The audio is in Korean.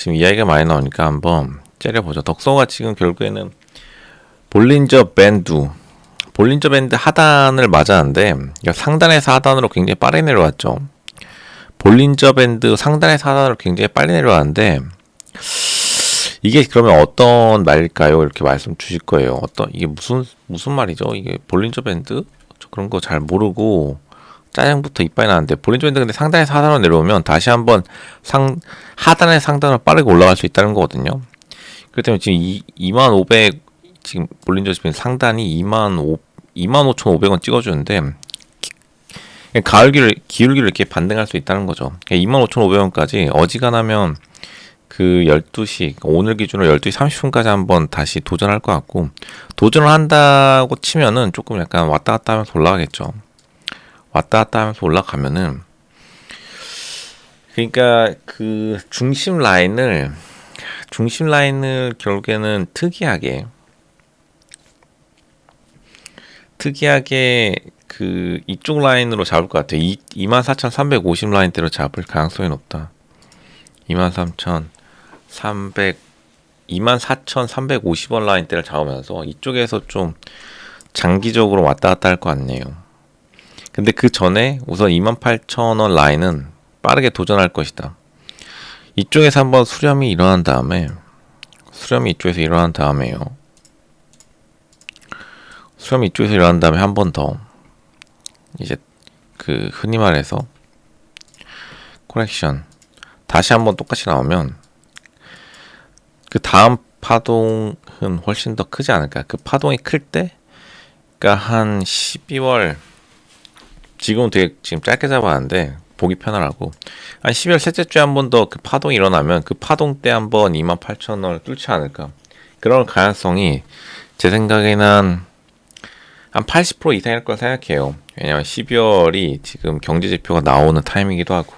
지금 이야기가 많이 나오니까 한번 째려보죠. 덕성가 지금 결국에는 볼린저 밴드 볼린저 밴드 하단을 맞았는데 그러니까 상단에서 하단으로 굉장히 빠르게 내려왔죠. 볼린저 밴드 상단에서 하단으로 굉장히 빨리 내려왔는데 이게 그러면 어떤 말일까요? 이렇게 말씀 주실 거예요. 어떤 이게 무슨 무슨 말이죠? 이게 볼린저 밴드 저 그런 거 잘 모르고 짜장부터 이빨이 나는데 볼린저 밴드 근데 상단에서 하단으로 내려오면 다시 한번 상 하단의 상단으로 빠르게 올라갈 수 있다는 거거든요. 그렇기 때문에 지금 2, 2만 500 지금 볼린저 밴드 상단이 2만 5 2만 5,500원 찍어주는데 기- 가을기를 기울기를 이렇게 반등할 수 있다는 거죠. 2만 5,500원까지 어지간하면 그 12시 오늘 기준으로 12시 30분까지 한번 다시 도전할 것 같고 도전을 한다고 치면은 조금 약간 왔다 갔다 하면서 올라가겠죠. 왔다 갔다 하면서 올라가면은 그러니까 그 중심 라인을 중심 라인을 결국에는 특이하게 특이하게 그 이쪽 라인으로 잡을 것 같아요. 24,350 라인대로 잡을 가능성이 높다. 23,300 24,350원 라인대를 잡으면서 이쪽에서 좀 장기적으로 왔다 갔다 할 것 같네요. 근데 그 전에 우선 28,000원 라인은 빠르게 도전할 것이다. 이쪽에서 한번 수렴이 일어난 다음에 수렴이 이쪽에서 일어난 다음에요. 수렴이 이쪽에서 일어난 다음에 한 번 더 이제 그 흔히 말해서 코렉션 다시 한번 똑같이 나오면 그 다음 파동은 훨씬 더 크지 않을까? 그 파동이 클 때, 그러니까 한 12월 지금은 되게 지금 짧게 잡았는데 보기 편하라고 한 12월 셋째 주에 한 번 더 그 파동이 일어나면 그 파동 때 한 번 28,000원을 뚫지 않을까? 그런 가능성이 제 생각에는 한 80% 이상일 걸 생각해요. 왜냐면 12월이 지금 경제 지표가 나오는 타임이기도 하고